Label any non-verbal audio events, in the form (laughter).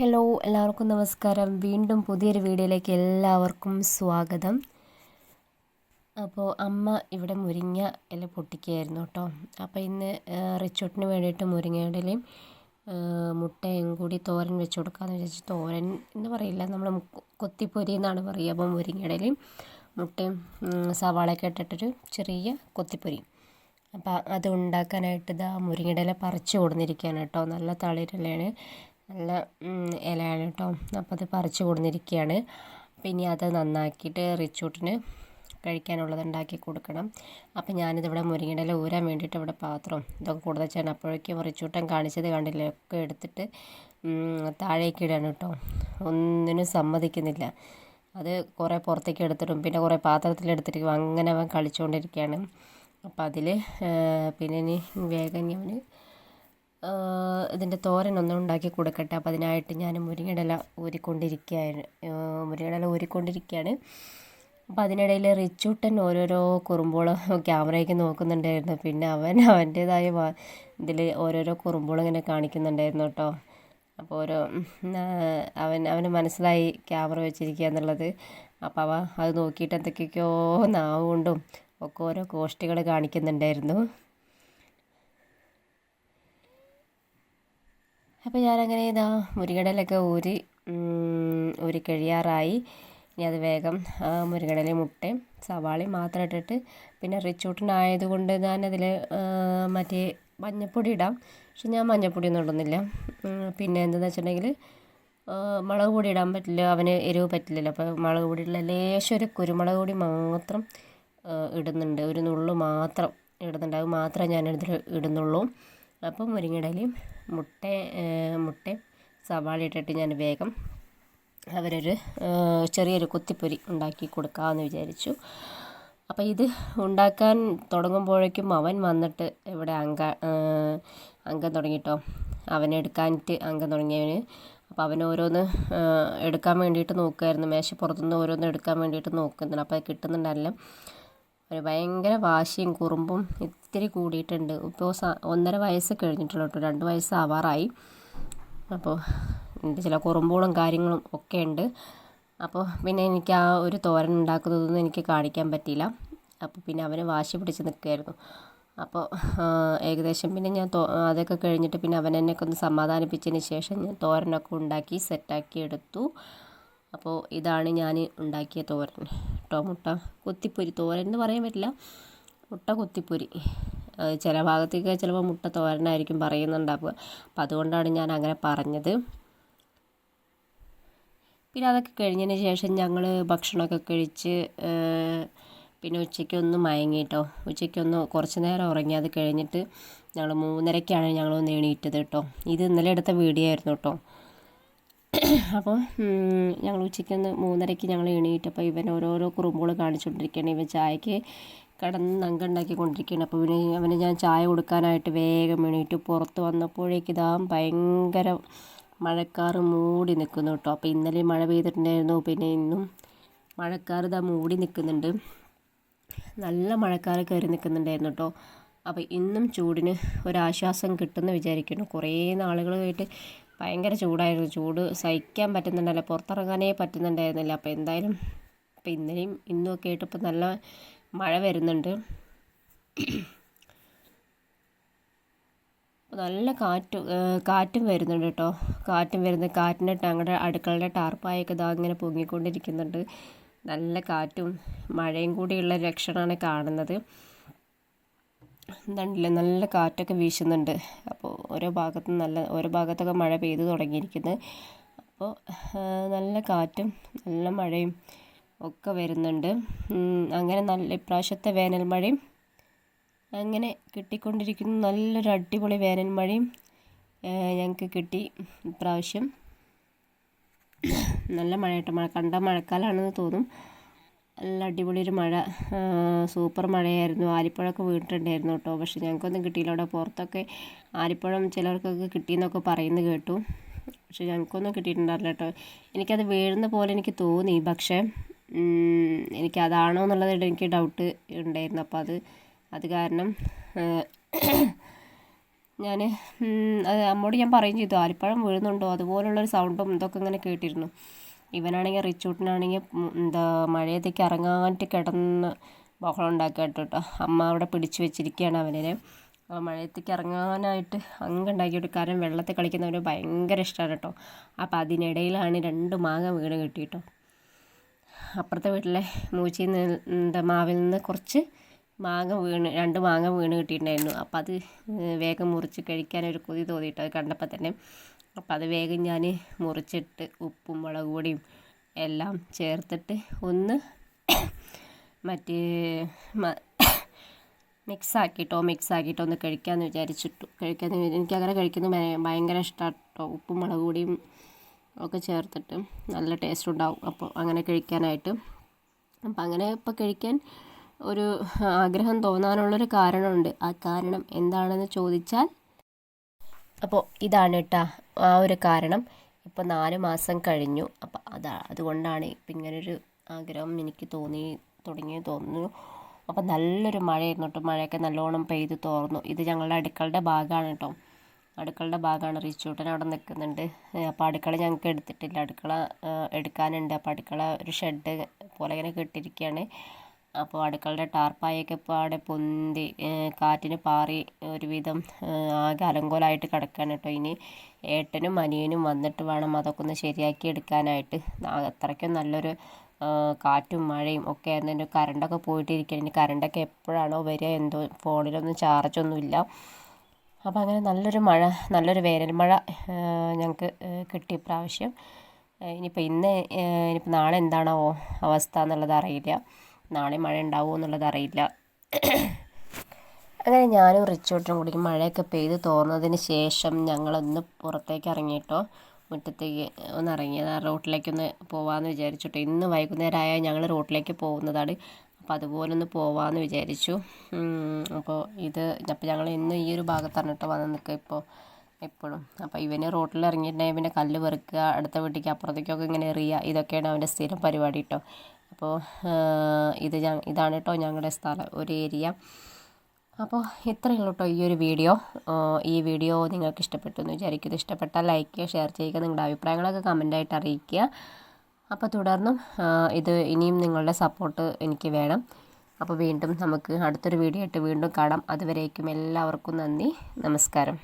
Hello എല്ലാവർക്കും നമസ്കാരം. വീണ്ടും പുതിയൊരു വീഡിയോയിലേക്ക് എല്ലാവർക്കും സ്വാഗതം. അപ്പോൾ അമ്മ ഇവിടെ മുരിങ്ങ ഇല പൊട്ടിക്കുകയായിരുന്നു കേട്ടോ. അപ്പോൾ ഇന്ന് റിച്ചോട്ടിന് വേണ്ടിയിട്ട് മുരിങ്ങയുടെയും മുട്ടയും കൂടി തോരൻ വെച്ച് കൊടുക്കാമെന്ന് വിചാരിച്ചു തോരൻ എന്ന് പറയില്ല. നമ്മൾ കൊത്തിപ്പൊരി എന്നാണ് പറയുക. അപ്പോൾ മുരിങ്ങയുടെയും മുട്ടയും സവാളയൊക്കെ ഇട്ടിട്ടൊരു ചെറിയ കൊത്തിപ്പൊരി. അപ്പോൾ അത് ഉണ്ടാക്കാനായിട്ട് ഇതാ മുരിങ്ങയുടെ ഇല പറിച്ച് കൊടുന്നിരിക്കുകയാണ് കേട്ടോ. നല്ല തളിരിലയാണ്. നല്ല ഇലയാണ് കേട്ടോ. അപ്പോൾ അത് പറിച്ച് കൊടുന്നിരിക്കുകയാണ് പിന്നെ അത് നന്നാക്കിയിട്ട് റിച്ചൂട്ടിന് കഴിക്കാനുള്ളത് ഉണ്ടാക്കി കൊടുക്കണം. അപ്പം ഞാനിതിവിടെ മുരിങ്ങയുടെ ഇല ഊരാൻ വേണ്ടിയിട്ട് ഇവിടെ പാത്രം ഇതൊക്കെ കൂടുതൽ വെച്ചാണ്. അപ്പോഴേക്കും റിച്ചൂട്ടൻ കാണിച്ചത് കണ്ടില്ല? ഒക്കെ എടുത്തിട്ട് താഴേക്ക് ഇടാണ് കേട്ടോ. ഒന്നിനും സമ്മതിക്കുന്നില്ല. അത് കുറേ പുറത്തേക്ക് എടുത്തിടും. പിന്നെ കുറേ പാത്രത്തിലെടുത്തിട്ട് അങ്ങനെ അവൻ കളിച്ചുകൊണ്ടിരിക്കുകയാണ് അപ്പം അതിൽ പിന്നെ ഇനി വേഗം ഞാൻ ഇതിന്റെ തോരൻ ഒന്നും ഉണ്ടാക്കി കൊടുക്കട്ടെ. അപ്പോൾ അതിനായിട്ട് ഞാൻ മുരിങ്ങടല ഊരിക്കൊണ്ടിരിക്കുകയാണ് മുരിങ്ങയുടെ ഇല ഊരിക്കൊണ്ടിരിക്കുകയാണ്. അപ്പോൾ അതിനിടയിൽ റിച്ചൂട്ടൻ ഓരോരോ കുറുമ്പോളം ക്യാമറയ്ക്ക് നോക്കുന്നുണ്ടായിരുന്നു. പിന്നെ അവൻ അവന്റേതായ ഇതിൽ ഓരോരോ കുറുമ്പോളം ഇങ്ങനെ കാണിക്കുന്നുണ്ടായിരുന്നു കേട്ടോ. അപ്പോൾ ഓരോ അവൻ അവന് മനസ്സിലായി ക്യാമറ വെച്ചിരിക്കുക എന്നുള്ളത്. അപ്പോൾ അവ അത് നോക്കിയിട്ട് എന്തൊക്കെയൊക്കെയോ നാവ് കൊണ്ടും ഒക്കെ ഓരോ കോഷ്ടികൾ കാണിക്കുന്നുണ്ടായിരുന്നു. അപ്പോൾ ഞാനങ്ങനെ ഇതാ മുരിങ്ങടലൊക്കെ ഊരി ഊരി കഴിയാറായി. ഇനി അത് വേഗം മുരിങ്ങടലയും മുട്ടയും സവാളയും മാത്രം ഇട്ടിട്ട് പിന്നെ റിച്ചൂട്ടിനായത് കൊണ്ട് ഞാനതിൽ മറ്റേ മഞ്ഞപ്പൊടി ഇടാം. പക്ഷെ ഞാൻ മഞ്ഞൾപ്പൊടി ഒന്നും ഇടുന്നില്ല പിന്നെ എന്താണെന്ന് വെച്ചിട്ടുണ്ടെങ്കിൽ മുളക് പൊടി ഇടാൻ പറ്റില്ല. അവന് എരിവ് പറ്റില്ലല്ലോ. അപ്പോൾ മുളക് പൊടിയുള്ള ലേശം ഒരു കുരുമുളക് പൊടി മാത്രം ഇടുന്നുണ്ട്. ഒരു നുള്ളു മാത്രം ഇടുന്നുണ്ട്. അത് മാത്രമേ ഞാൻ ഇതിൽ ഇടുന്നുള്ളൂ. അപ്പം മുരിങ്ങയിടയിലും മുട്ട മുട്ട സവാള ഇട്ടിട്ട് ഞാൻ വേഗം അവരൊരു ചെറിയൊരു കുത്തിപ്പൊരി ഉണ്ടാക്കി കൊടുക്കാമെന്ന് വിചാരിച്ചു. അപ്പോൾ ഇത് ഉണ്ടാക്കാൻ തുടങ്ങുമ്പോഴേക്കും അവൻ വന്നിട്ട് ഇവിടെ അങ്ക അംഗം തുടങ്ങിട്ടോ. അവനെടുക്കാനിട്ട് അംഗം തുടങ്ങിയവന്. അപ്പോൾ അവൻ ഓരോന്ന് എടുക്കാൻ വേണ്ടിയിട്ട് നോക്കുമായിരുന്നു മേശപ്പുറത്തുനിന്ന് ഓരോന്ന് എടുക്കാൻ വേണ്ടിയിട്ട് നോക്കുന്നുണ്ട്. അപ്പോൾ കിട്ടുന്നുണ്ടല്ലോ. ഒരു ഭയങ്കര വാശിയും കുറുമ്പും ഇത്തിരി കൂടിയിട്ടുണ്ട്. ഇപ്പോൾ ഒന്നര വയസ്സ് കഴിഞ്ഞിട്ടുള്ളൂ കേട്ടോ. രണ്ട് വയസ്സ് ആവാറായി. അപ്പോൾ എന്റെ ചില കുറുമ്പുകളും കാര്യങ്ങളും ഒക്കെ ഉണ്ട്. അപ്പോൾ പിന്നെ എനിക്ക് ആ ഒരു തോരൻ ഉണ്ടാക്കുന്നതൊന്നും എനിക്ക് കാണിക്കാൻ പറ്റിയില്ല. അപ്പോൾ പിന്നെ അവന് വാശി പിടിച്ച് നിൽക്കുകയായിരുന്നു അപ്പോൾ ഏകദേശം പിന്നെ ഞാൻ അതൊക്കെ കഴിഞ്ഞിട്ട് പിന്നെ അവൻ ഒന്ന് സമാധാനിപ്പിച്ചതിന് ശേഷം ഞാൻ തോരനൊക്കെ ഉണ്ടാക്കി സെറ്റാക്കി എടുത്തു. അപ്പോൾ ഇതാണ് ഞാൻ ഉണ്ടാക്കിയ തോരൻ. കേട്ടോ മുട്ട കൊത്തിപ്പൊരി. തോരൻ എന്ന് പറയാൻ പറ്റില്ല. മുട്ട കൊത്തിപ്പൊരി. ചില ഭാഗത്തേക്ക് ചിലപ്പോൾ മുട്ട തോരനായിരിക്കും പറയുന്നുണ്ടാവുക. അപ്പോൾ അതുകൊണ്ടാണ് ഞാൻ അങ്ങനെ പറഞ്ഞത്. പിന്നെ അതൊക്കെ കഴിഞ്ഞതിന് ശേഷം ഞങ്ങൾ ഭക്ഷണമൊക്കെ കഴിച്ച് പിന്നെ ഉച്ചയ്ക്കൊന്ന് മയങ്ങി കേട്ടോ. ഉച്ചയ്ക്കൊന്ന് കുറച്ച് നേരം ഉറങ്ങി. അത് കഴിഞ്ഞിട്ട് ഞങ്ങൾ മൂന്നരയ്ക്കാണ് ഞങ്ങളൊന്ന് എണീറ്റത് കേട്ടോ. ഇത് ഇന്നലെ എടുത്ത വീഡിയോ ആയിരുന്നു കേട്ടോ. (coughs) അപ്പോൾ ഞങ്ങൾ ഉച്ചയ്ക്കൊന്ന് മൂന്നരയ്ക്ക് ഞങ്ങൾ എണീറ്റപ്പോൾ ഇവൻ ഓരോരോ കുറുമ്പുകൾ കാണിച്ചുകൊണ്ടിരിക്കുകയാണ് ഇവൻ ചായക്ക് കിടന്ന് നങ്കുണ്ടാക്കിക്കൊണ്ടിരിക്കുകയാണ് അപ്പോൾ ഇവന് അവന് ഞാൻ ചായ കൊടുക്കാനായിട്ട് വേഗം എണീറ്റ് പുറത്ത് വന്നപ്പോഴേക്ക് ഇതാ ഭയങ്കര മഴക്കാർ മൂടി നിൽക്കുന്നു കേട്ടോ. അപ്പോൾ ഇന്നലെ മഴ പെയ്തിട്ടുണ്ടായിരുന്നു. പിന്നെ ഇന്നും മഴക്കാർ ഇതാ മൂടി നിൽക്കുന്നുണ്ട് നല്ല മഴക്കാർ കയറി നിൽക്കുന്നുണ്ടായിരുന്നു കേട്ടോ. അപ്പോൾ ഇന്നും ചൂടിന് ഒരാശ്വാസം കിട്ടുമെന്ന് വിചാരിക്കുന്നു. കുറേ നാളുകളായിട്ട് ഭയങ്കര ചൂടായിരുന്നു. ചൂട് സഹിക്കാൻ പറ്റുന്നുണ്ടല്ല. പുറത്തിറങ്ങാനേ പറ്റുന്നുണ്ടായിരുന്നില്ല. അപ്പോൾ എന്തായാലും ഇപ്പോൾ ഇന്നലെയും ഇന്നും ഒക്കെ ആയിട്ട് ഇപ്പോൾ നല്ല മഴ വരുന്നുണ്ട്. നല്ല കാറ്റും കാറ്റും വരുന്നുണ്ട് കേട്ടോ. കാറ്റും വരുന്ന കാറ്റിന്റെ ഞങ്ങളുടെ അടുക്കളയുടെ ടാർപ്പായൊക്കെ ഇതാ ഇങ്ങനെ പൊങ്ങിക്കൊണ്ടിരിക്കുന്നുണ്ട്. നല്ല കാറ്റും മഴയും കൂടിയുള്ള ലക്ഷണമാണ് കാണുന്നത്. എന്താണ്ടില്ലേ നല്ല കാറ്റൊക്കെ വീശുന്നുണ്ട്. അപ്പോൾ ഓരോ ഭാഗത്തും നല്ല ഓരോ ഭാഗത്തൊക്കെ മഴ പെയ്തു തുടങ്ങിയിരിക്കുന്നത് അപ്പോൾ നല്ല കാറ്റും നല്ല മഴയും ഒക്കെ വരുന്നുണ്ട്. അങ്ങനെ നല്ല ഇപ്രാവശ്യത്തെ വേനൽ മഴയും അങ്ങനെ കിട്ടിക്കൊണ്ടിരിക്കുന്ന. നല്ലൊരു അടിപൊളി വേനൽ മഴയും ഞങ്ങൾക്ക് കിട്ടി ഇപ്രാവശ്യം. നല്ല മഴയായിട്ട് മഴ കണ്ട മഴക്കാലമാണെന്ന് തോന്നും. നല്ല അടിപൊളി ഒരു മഴ സൂപ്പർ മഴയായിരുന്നു. ആലിപ്പഴമൊക്കെ വീണിട്ടുണ്ടായിരുന്നു കേട്ടോ. പക്ഷെ ഞങ്ങൾക്കൊന്നും കിട്ടിയില്ല. അവിടെ പുറത്തൊക്കെ ആലിപ്പഴം ചിലർക്കൊക്കെ കിട്ടിയെന്നൊക്കെ പറയുന്നു കേട്ടു. പക്ഷേ ഞങ്ങൾക്കൊന്നും കിട്ടിയിട്ടുണ്ടാവില്ല കേട്ടോ. എനിക്കത് വീഴുന്ന പോലെ എനിക്ക് തോന്നി. പക്ഷേ എനിക്ക് അതാണോ എന്നുള്ളത് എനിക്ക് ഡൗട്ട് ഉണ്ടായിരുന്നു. അപ്പോൾ അത് അത് കാരണം ഞാൻ അത് അമ്മോട് ഞാൻ പറയുകയും ചെയ്തു. ആലിപ്പഴം വീഴുന്നുണ്ടോ? അതുപോലുള്ളൊരു സൗണ്ടും ഇതൊക്കെ ഇങ്ങനെ കേട്ടിരുന്നു. ഇവനാണെങ്കിൽ റിച്ചൂട്ടിനാണെങ്കിൽ എന്താ മഴയത്തേക്ക് ഇറങ്ങാണ്ട് കിടന്ന് ബഹളം ഉണ്ടാക്കുക കേട്ടോ അമ്മ അവിടെ പിടിച്ചു വെച്ചിരിക്കുകയാണ് അവനെ മഴയത്തേക്ക് ഇറങ്ങാനായിട്ട് ഉണ്ടാക്കിയിട്ട് കാരണം വെള്ളത്തിൽ കളിക്കുന്നവന് ഭയങ്കര ഇഷ്ടമാണ് കേട്ടോ. അപ്പോൾ അതിനിടയിലാണ് രണ്ട് മാങ്ങ വീണ് കിട്ടിയിട്ടോ. അപ്പുറത്തെ വീട്ടിലെ മൂച്ചിയിൽ നിന്ന് എന്താ മാവിൽ നിന്ന് കുറച്ച് മാങ്ങ വീണ് രണ്ട് മാങ്ങ വീണ് കിട്ടിയിട്ടുണ്ടായിരുന്നു. അപ്പോൾ അത് വേഗം മുറിച്ച് കഴിക്കാനൊരു കൊതി തോന്നിയിട്ട് അത് കണ്ടപ്പോൾ തന്നെ അപ്പോൾ അത് വേഗം ഞാൻ മുറിച്ചിട്ട് ഉപ്പും മുളക് പൊടിയും എല്ലാം ചേർത്തിട്ട് ഒന്ന് മറ്റേ മിക്സ് ആക്കിയിട്ടോ മിക്സ് ആക്കിയിട്ടോ ഒന്ന് കഴിക്കാമെന്ന് വിചാരിച്ചിട്ടു. കഴിക്കാമെന്ന് എനിക്കങ്ങനെ കഴിക്കുന്നത് ഭയങ്കര ഇഷ്ടമാണ് കേട്ടോ ഉപ്പും മുളക് പൊടിയും ഒക്കെ ചേർത്തിട്ട് നല്ല ടേസ്റ്റ് ഉണ്ടാവും. അപ്പോൾ അങ്ങനെ കഴിക്കാനായിട്ട്. അപ്പം അങ്ങനെ ഇപ്പോൾ കഴിക്കാൻ ഒരു ആഗ്രഹം തോന്നാനുള്ളൊരു കാരണമുണ്ട്. ആ കാരണം എന്താണെന്ന് ചോദിച്ചാൽ അപ്പോൾ ഇതാണ് കേട്ടോ ആ ഒരു കാരണം ഇപ്പോൾ നാല് മാസം കഴിഞ്ഞു. അപ്പം അതാ അതുകൊണ്ടാണ് ഇപ്പം ഇങ്ങനൊരു ആഗ്രഹം എനിക്ക് തോന്നി തുടങ്ങി തോന്നുന്നു. അപ്പം നല്ലൊരു മഴയായിരുന്നു കേട്ടോ. മഴയൊക്കെ നല്ലോണം പെയ്ത് തോർന്നു. ഇത് ഞങ്ങളുടെ അടുക്കളുടെ ഭാഗമാണ് കേട്ടോ. അടുക്കളുടെ ഭാഗമാണ്. റിച്ചൂട്ടൻ അവിടെ നിൽക്കുന്നുണ്ട്. അപ്പോൾ അടുക്കള ഞങ്ങൾക്ക് എടുത്തിട്ടില്ല. അടുക്കള എടുക്കാനുണ്ട്. അപ്പോൾ അടുക്കള ഒരു ഷെഡ് പോലെ ഇങ്ങനെ കെട്ടിയിരിക്കുകയാണ്. അപ്പോൾ അടുക്കളയുടെ ടാർപ്പായൊക്കെ അവിടെ പൊന്തി കാറ്റിന് പാറി ഒരുവിധം ആകെ അലങ്കോലമായിട്ട് കിടക്കുകയാണ് കേട്ടോ. ഇനി ഏട്ടനും അനിയനും വന്നിട്ട് വേണം അതൊക്കെ ഒന്ന് ശരിയാക്കി എടുക്കാനായിട്ട്. അത്രയ്ക്കും നല്ലൊരു കാറ്റും മഴയും ഒക്കെ ആയിരുന്നു. എന്റെ കറണ്ടൊക്കെ പോയിട്ടിരിക്കുകയാണ്. ഇനി കറണ്ടൊക്കെ എപ്പോഴാണോ വരിക എന്തോ ഫോണിലൊന്നും ചാർജൊന്നുമില്ല അപ്പോൾ അങ്ങനെ നല്ലൊരു മഴ നല്ലൊരു വേനൽ മഴ ഞങ്ങൾക്ക് കിട്ടിയ പ്രാവശ്യം ഇനിയിപ്പോൾ ഇന്ന് ഇനിയിപ്പോൾ നാളെ എന്താണോ അവസ്ഥ എന്നുള്ളത് അറിയില്ല. നാളെ മഴ ഉണ്ടാവുമോ എന്നുള്ളത് അറിയില്ല. അങ്ങനെ ഞാനും റിച്ചോട്ടും കൂടി മഴയൊക്കെ പെയ്ത് തോർന്നതിന് ശേഷം ഞങ്ങളൊന്ന് പുറത്തേക്ക് ഇറങ്ങിയിട്ടോ. മുറ്റത്തേക്ക് ഒന്ന് ഇറങ്ങിയത് റോട്ടിലേക്കൊന്ന് പോവാമെന്ന് വിചാരിച്ചിട്ടോ. ഇന്ന് വൈകുന്നേരം ആയാൽ ഞങ്ങൾ റോട്ടിലേക്ക് പോകുന്നതാണ്. അപ്പോൾ അതുപോലെ ഒന്ന് പോവാമെന്ന് വിചാരിച്ചു അപ്പോൾ ഇത് അപ്പോൾ ഞങ്ങൾ ഇന്ന് ഈ ഒരു ഭാഗത്താണ് കേട്ടോ വന്ന് നിൽക്കുക ഇപ്പോൾ എപ്പോഴും. അപ്പോൾ ഇവന് റോട്ടിൽ ഇറങ്ങിയിട്ടുണ്ടെങ്കിൽ പിന്നെ കല്ല് വെറുക്കുക അടുത്ത വീട്ടിലേക്ക് അപ്പുറത്തേക്കൊക്കെ ഇങ്ങനെ എറിയുക ഇതൊക്കെയാണ് അവന്റെ സ്ഥിരം പരിപാടി കേട്ടോ അപ്പോൾ ഇത് ഇതാണ് കേട്ടോ ഞങ്ങളുടെ സ്ഥലം ഒരു ഏരിയ. അപ്പോൾ ഇത്രയേ ഉള്ളൂ കേട്ടോ ഈ ഒരു വീഡിയോ. ഈ വീഡിയോ നിങ്ങൾക്ക് ഇഷ്ടപ്പെട്ടു എന്ന് വിചാരിക്കുന്നു. ഇഷ്ടപ്പെട്ടാൽ ലൈക്ക് ചെയ്യുക ഷെയർ ചെയ്യുക നിങ്ങളുടെ അഭിപ്രായങ്ങളൊക്കെ കമന്റായിട്ട് അറിയിക്കുക. അപ്പോൾ തുടർന്നും ഇത് ഇനിയും നിങ്ങളുടെ സപ്പോർട്ട് എനിക്ക് വേണം. അപ്പോൾ വീണ്ടും നമുക്ക് അടുത്തൊരു വീഡിയോ ആയിട്ട് വീണ്ടും കാണാം. അതുവരേക്കും എല്ലാവർക്കും നന്ദി. നമസ്കാരം.